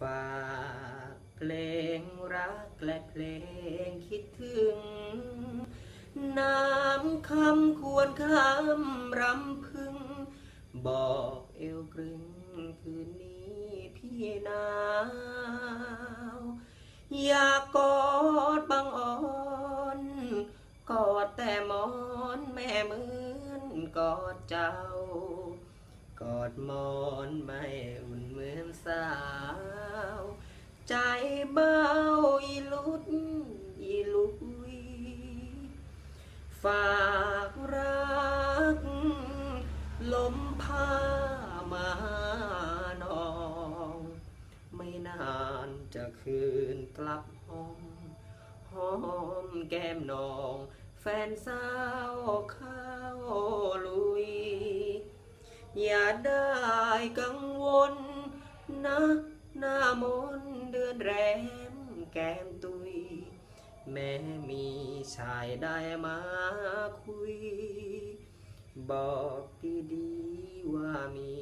ฝากเพลงรักและเพลงคิดถึง น้ำคำควรคำรำพึง บอกเอวกรึงคืนนี้พี่หนาว อยากกอดบังอ่อนกอดแต่มอนแม่เหมือนกอดเจ้ากอดมอนไม่อุ่นเหมือน ฝากรัก ลมพามานอง ไม่นานจะคืนกลับห้องหอมแก้มนอง แฟนสาวข้าลุย อย่าได้กังวลนะ หน้ามนเดือนแรมแก้มตุย แม้มีชายได้มาคุย บอกดีๆว่ามี